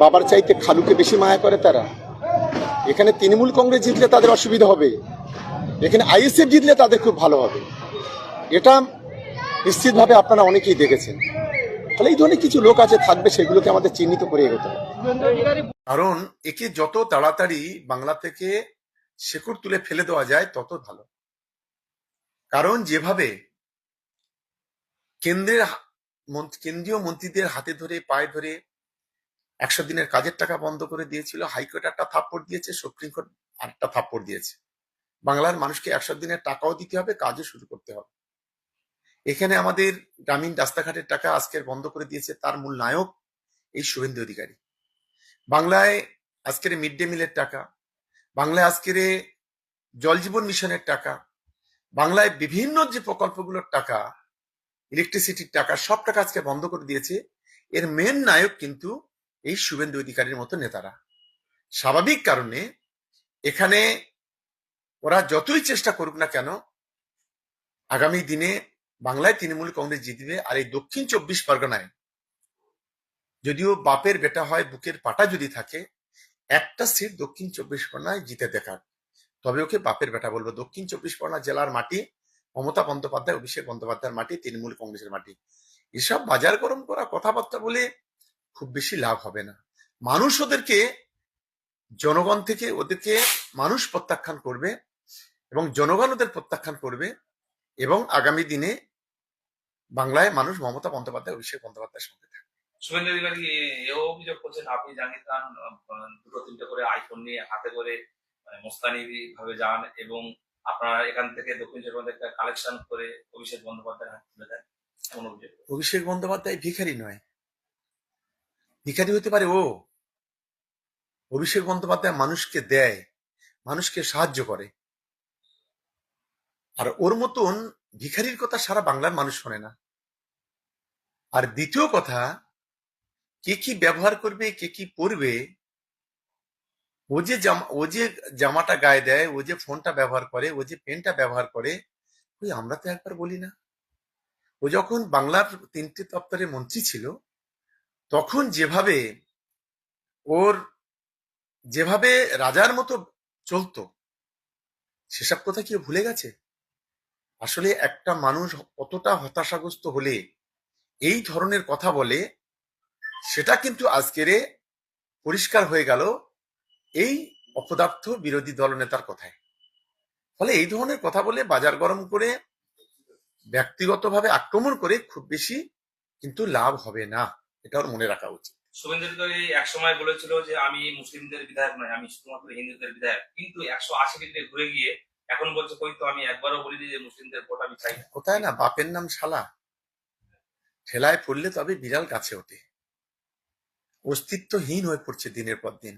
বাবার চাইতে খালুকে বেশি মায়া করে তারা। এখানে তৃণমূল কংগ্রেস জিতলে তাদের অসুবিধা হবে। এখানে আইএসএফ জিতলে তাদের খুব ভালো হবে। এটা নিশ্চিতভাবে আপনারা অনেকেই দেখেছেন। তাহলে এই ধরনের কিছু লোক আছে, থাকবে সেগুলোকে আমাদের চিহ্নিত করে এগোতে হবে। কারণ একে যত তাড়াতাড়ি বাংলা থেকে শেকড় তুলে ফেলে দেওয়া যায়, তত ভালো। কারণ যেভাবে কেন্দ্রের কেন্দ্রীয় মন্ত্রীদের হাতে ধরে, পায়ে ধরে একশো দিনের কাজের টাকা বন্ধ করে দিয়েছিল, হাইকোর্ট একটা থাপ্পড় দিয়েছে, সুপ্রিম কোর্ট আরেকটা থাপ্পড় দিয়েছে। বাংলার মানুষকে একশো দিনের টাকাও দিতে হবে, কাজও শুরু করতে হবে। এখানে আমাদের গ্রামীণ রাস্তাঘাটের টাকা আজকের বন্ধ করে দিয়েছে তার মূল নায়ক, এই শুভেন্দু অধিকারী। বাংলায় আজকের মিড ডে মিলের টাকা, বাংলায় আজকের জল জীবন মিশনের টাকা, বাংলায় বিভিন্ন যে প্রকল্পগুলোর টাকা, ইলেকট্রিসিটির টাকা, সব টাকা আজকে বন্ধ করে দিয়েছে। এর মেন নায়ক কিন্তু এই শুভেন্দু অধিকারীর মতো নেতারা। স্বাভাবিক কারণে এখানে ওরা যতই চেষ্টা করুক না কেন, আগামী দিনে বাংলায় তৃণমূল কংগ্রেস জিতবে আর এই দক্ষিণ চব্বিশ পরগনায় যদিও বাপের বেটা হয়, বুকের পাটা যদি থাকে, একটা সিট দক্ষিণ চব্বিশ পরগনায় জিতে দেখার। তবে ওকে বাপের বেটা বলব। দক্ষিণ চব্বিশ পরগনা জেলার মাটি, মমতা বন্দ্যোপাধ্যায়, অভিষেক বন্দ্যোপাধ্যায়ের মাটি, তৃণমূল কংগ্রেসের মাটি। এসব বাজার গরম করা কথাবার্তা বলে খুব বেশি লাভ হবে না। মানুষ ওদেরকে জনগণ থেকে ওদেরকে মানুষ প্রত্যাখ্যান করবে এবং জনগণ ওদের প্রত্যাখ্যান করবে এবং আগামী দিনে বাংলায় মানুষ মমতা বন্দ্যোপাধ্যায় অভিষেক বন্দ্যোপাধ্যায়ের সঙ্গে থাকবে। শুভেন্দু অধিকারী এও অভিযোগ করছেন আপনি জাহিদ খান দুটো তিনটে করে আইফোন নিয়ে হাতে করে মানে মোস্তানি ভাবে যান এবং আপনারা এখান থেকে দক্ষিণ একটা কালেকশন করে অভিষেক বন্দ্যোপাধ্যায়ের হাতে তুলে দেন। এমন অভিযোগ। অভিষেক বন্দ্যোপাধ্যায় ভিখারি নয়। ভিখারি হতে পারে ও। অভিষেক বন্দ্যোপাধ্যায় মানুষকে দেয়, মানুষকে সাহায্য করে। আর ওর মতন ভিখারির কথা সারা বাংলার মানুষ শোনে না। আর দ্বিতীয় কথা, কে কি ব্যবহার করবে, কে কি পরবে, ও যে জামা, ও যে জামাটা গায়ে দেয়, ও যে ফোনটা ব্যবহার করে, ও যে পেনটা ব্যবহার করে ওই আমরা তো একবার বলি না। ও যখন বাংলার তিনটি দপ্তরের মন্ত্রী ছিল তখন যেভাবে ওর যেভাবে রাজার মতো চলতো, সেসব কথা কি ভুলে গেছে? আসলে একটা মানুষ অতটা হতাশাগ্রস্ত হলে এই ধরনের কথা বলে, সেটা কিন্তু আজকেরে পরিষ্কার হয়ে গেল এই অপদার্থ বিরোধী দলনেতার কথায়। ফলে এই ধরনের কথা বলে বাজার গরম করে ব্যক্তিগতভাবে আক্রমণ করে খুব বেশি কিন্তু লাভ হবে না। এটা ওর মনে রাখা উচিত। এক সময় বলেছিল যে আমি মুসলিমদের বিধায়ক নয় আমি শুধুমাত্র হিন্দুদের বিধায়ক। কিন্তু একশো আশি ডিগ্রি ঘুরে গিয়ে এখন বলছে কই তো আমি একবারও বলিনি যে মুসলিমদের ভোট আমি চাই কোথায় না বাপের নাম শালা। ঠেলায় পড়লে তবে বিড়াল কাছে ওঠে। অস্তিত্বহীন হয়ে পড়ছে দিনের পর দিন।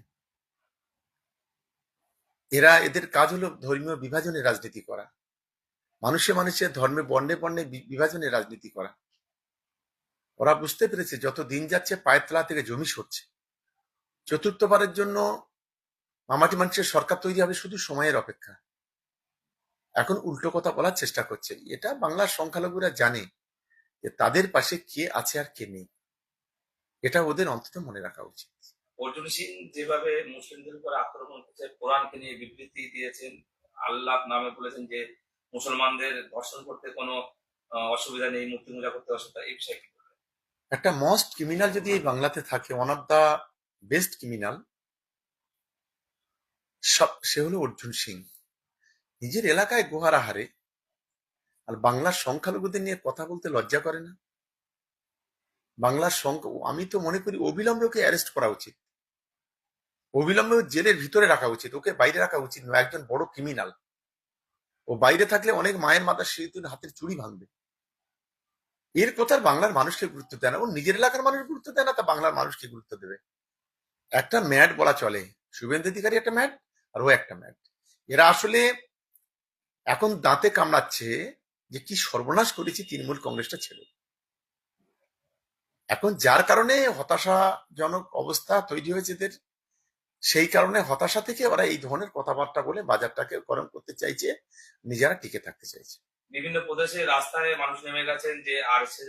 এরা এদের কাজ হলো ধর্মীয় বিভাজনের রাজনীতি করা। মানুষে মানুষের ধর্মে বর্ণে বর্ণে বিভাজনের রাজনীতি করা। ওরা বুঝতে পেরেছে যত দিন যাচ্ছে পায়ের তলা থেকে জমি সরছে। চতুর্থবারের জন্য মামাটি মানুষের সরকার তৈরি হবে শুধু সময়ের অপেক্ষা। এখন উল্টো কথা বলার চেষ্টা করছে। এটা বাংলার সংখ্যালঘুরা জানে যে তাদের পাশে কে আছে আর কে নেই। এটা ওদের অন্তত মনে রাখা উচিত। অর্জুন সিং যেভাবে মুসলিমদের উপর আক্রমণ করছে, কোরআনকে নিয়ে বিবৃতি দিয়েছেন আল্লাহ নামে বলেছেন যে মুসলমানদের ধর্ষণ করতে কোনো অসুবিধা নেই, মূর্তি পূজা করতে অসুবিধা এই বিষয়ে? একটা মস্ট ক্রিমিনাল যদি এই বাংলাতে থাকে one of the best criminal সব, সে হলো অর্জুন সিং। নিজের এলাকায় গুহার আহারে, আর বাংলার সংখ্যালঘুদের নিয়ে কথা বলতে লজ্জা করে না। বাংলার সংখ্যা আমি তো মনে করি অবিলম্বে ওকে অ্যারেস্ট করা উচিত। অবিলম্বে জেলের ভিতরে রাখা উচিত, ওকে বাইরে রাখা উচিত নয়, একজন বড় ক্রিমিনাল ও বাইরে থাকলে অনেক মায়ের মাথার সিঁড়িতে হাতের চুড়ি ভাঙবে। এর কথা আর বাংলার মানুষকে গুরুত্ব দেয় না। ও নিজের এলাকার মানুষ গুরুত্ব দেয় না, তা বাংলার মানুষকে গুরুত্ব দেবে। একটা ম্যাড বলা চলে। শুভেন্দু অধিকারী একটা ম্যাড আর ও একটা ম্যাড এরা আসলে এখন দাঁতে কামড়াচ্ছে যে কি সর্বনাশ করেছি তৃণমূল কংগ্রেসটা ছিল এখন যার কারণে হতাশাজনক অবস্থা তৈরি হয়েছে এদের, সেই কারণে হতাশা থেকে ওরা এই ধরনের কথাবার্তা বলে বাজারটাকে গরম করতে চাইছে, নিজেরা টিকে থাকতে চাইছে। বিভিন্ন প্রদেশে রাস্তায় মানুষ নেমে গেছেন যে আর সে